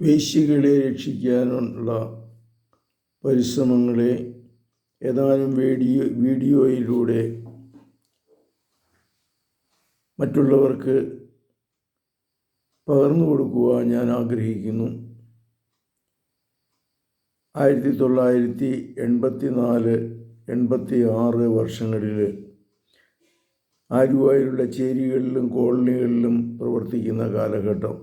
വേശ്യകളെ രക്ഷിക്കാനുള്ള പരിശ്രമങ്ങളെ ഏതാനും വീഡിയോ വീഡിയോയിലൂടെ മറ്റുള്ളവർക്ക് പകർന്നു കൊടുക്കുവാൻ ഞാൻ ആഗ്രഹിക്കുന്നു. ആയിരത്തി തൊള്ളായിരത്തി എൺപത്തി നാല് എൺപത്തി ആറ് വർഷങ്ങളിൽ ആരുവായിലുള്ള ചേരികളിലും കോളനികളിലും പ്രവർത്തിക്കുന്ന കാലഘട്ടം.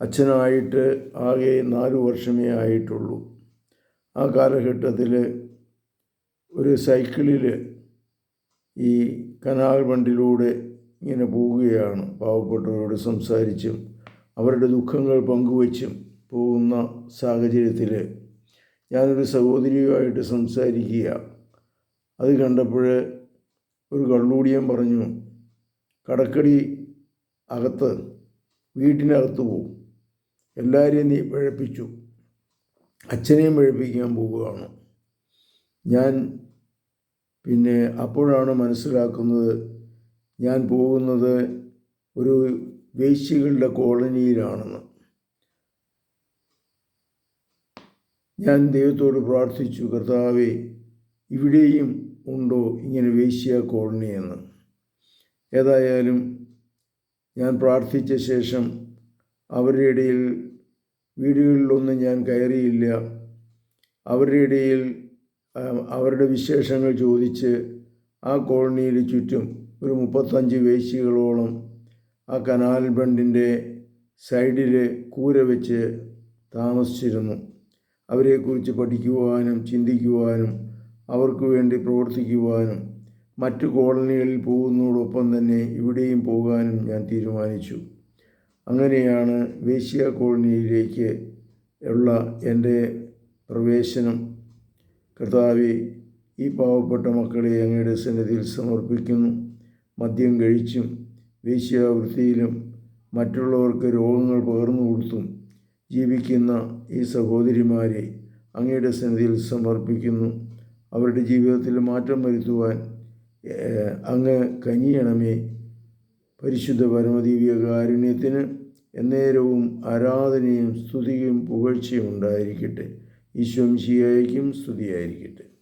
അച്ഛനായിട്ട് ആകെ നാല് വർഷമേ ആയിട്ടുള്ളൂ. ആ കാലഘട്ടത്തിൽ ഒരു സൈക്കിളിൽ ഈ കനാൽ ബണ്ടിലൂടെ ഇങ്ങനെ പോവുകയാണ്. പാവപ്പെട്ടവരോട് സംസാരിച്ചും അവരുടെ ദുഃഖങ്ങൾ പങ്കുവച്ചും പോകുന്ന സാഹചര്യത്തിൽ ഞാനൊരു സഹോദരിയുമായിട്ട് സംസാരിക്കുക. അത് കണ്ടപ്പോൾ ഒരു കള്ളൂടിയൻ പറഞ്ഞു കടക്കടി അകത്ത് വീട്ടിനകത്ത് പോവും എല്ലാവരെയും നീ പഴപ്പിച്ചു അച്ഛനെയും പഴപ്പിക്കാൻ പോവുകയാണ്. ഞാൻ പിന്നെ അപ്പോഴാണ് മനസ്സിലാക്കുന്നത് ഞാൻ പോകുന്നത് ഒരു വേശ്യകളുടെ കോളനിയിലാണെന്ന്. ഞാൻ ദൈവത്തോട് പ്രാർത്ഥിച്ചു കർത്താവെ ഇവിടെയും ഉണ്ടോ ഇങ്ങനെ വേശ്യ കോളനി എന്ന് ഏതായാലും ഞാൻ പ്രാർത്ഥിച്ച ശേഷം അവരുടെ ഇടയിൽ വീടുകളിലൊന്നും ഞാൻ കയറിയില്ല. അവരുടെ ഇടയിൽ അവരുടെ വിശേഷങ്ങൾ ചോദിച്ച് ആ കോളനിയിൽ ചുറ്റും ഒരു മുപ്പത്തഞ്ച് വേശികളോളം ആ കനാൽ ബണ്ടിന്റെ സൈഡിൽ കൂര വെച്ച് താമസിച്ചിരുന്നു. അവരെക്കുറിച്ച് പഠിക്കുവാനും ചിന്തിക്കുവാനും അവർക്ക് വേണ്ടി പ്രവർത്തിക്കുവാനും മറ്റു കോളനികളിൽ പോകുന്നതോടൊപ്പം തന്നെ ഇവിടെയും പോകാനും ഞാൻ തീരുമാനിച്ചു. അങ്ങനെയാണ് വേശ്യ കോളനിയിലേക്ക് ഉള്ള എന്റെ പ്രവേശനം. കർത്താവെ ഈ പാവപ്പെട്ട മക്കളെ അങ്ങയുടെ സന്നിധിയിൽ സമർപ്പിക്കുന്നു. മദ്യം കഴിച്ചും വേശ്യാവൃത്തിയിലും മറ്റുള്ളവർക്ക് രോഗങ്ങൾ പകർന്നു കൊടുത്തും ജീവിക്കുന്ന ഈ സഹോദരിമാരെ അങ്ങയുടെ സന്നിധിയിൽ സമർപ്പിക്കുന്നു. അവരുടെ ജീവിതത്തിൽ മാറ്റം വരുത്തുവാൻ അങ്ങ് കനിയണമേ. പരിശുദ്ധ പരമദീവ്യ കാരുണ്യത്തിന് എന്നേരവും ആരാധനയും സ്തുതിയും പുകഴ്ചയും ഉണ്ടായിരിക്കട്ടെ. ഈശ്വംശിയായിരിക്കും സ്തുതിയായിരിക്കട്ടെ.